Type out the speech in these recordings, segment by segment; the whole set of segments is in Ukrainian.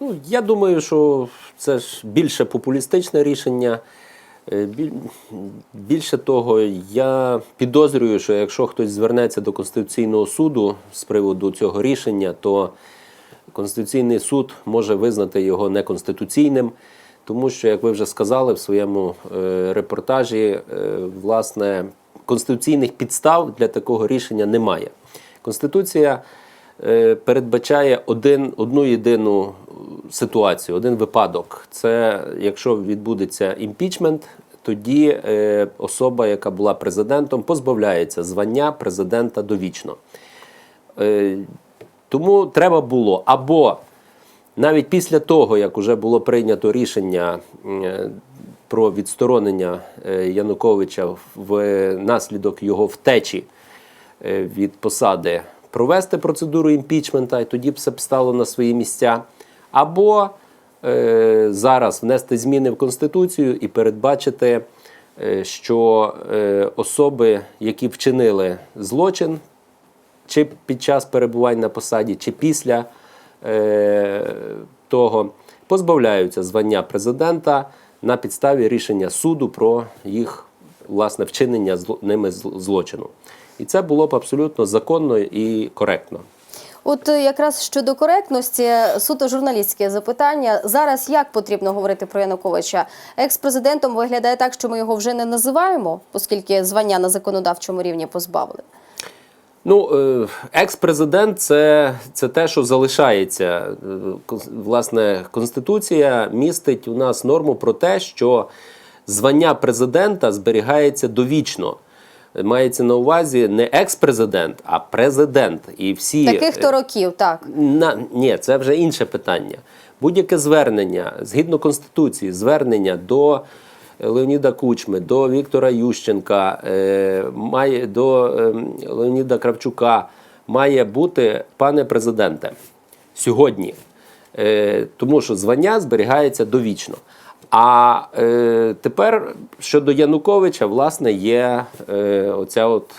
Ну, я думаю, що це ж більше популістичне рішення. Е, Більше того, я підозрюю, що якщо хтось звернеться до Конституційного суду з приводу цього рішення, то Конституційний суд може визнати його неконституційним, тому що, як ви вже сказали в своєму е, репортажі, е, власне, конституційних підстав для такого рішення немає. Конституція передбачає один, одну єдину ситуацію, один випадок. Це якщо відбудеться імпічмент, тоді е, особа, яка була президентом, позбавляється звання президента довічно. Е, тому треба було або навіть після того, як вже було прийнято рішення е, про відсторонення е, Януковича в наслідок його втечі е, від посади, провести процедуру імпічмента, і тоді б все б стало на свої місця, або е, зараз внести зміни в Конституцію і передбачити, е, що е, особи, які вчинили злочин, чи під час перебування на посаді, чи після е, того позбавляються звання президента на підставі рішення суду про їх власне вчинення ними зл- злочину. І це було б абсолютно законно і коректно. От е, якраз щодо коректності, суто журналістське запитання. Зараз як потрібно говорити про Януковича? Екс-президентом виглядає так, що ми його вже не називаємо, оскільки звання на законодавчому рівні позбавили. Ну, е, екс-президент це, це те, що залишається. Е, Власне, Конституція містить у нас норму про те, що звання президента зберігається довічно. Мається на увазі не екс-президент, а президент. І всі Таких то років, так. на ні, це вже інше питання. Будь-яке звернення згідно конституції, звернення до Леоніда Кучми, до Віктора Ющенка, е, має до е, Леоніда Кравчука має бути пане президенте сьогодні. Е, тому що звання зберігається довічно. А е, тепер щодо Януковича, власне, є е, оця от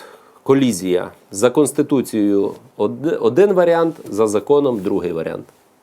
колізія за конституцією один варіант, за законом другий варіант.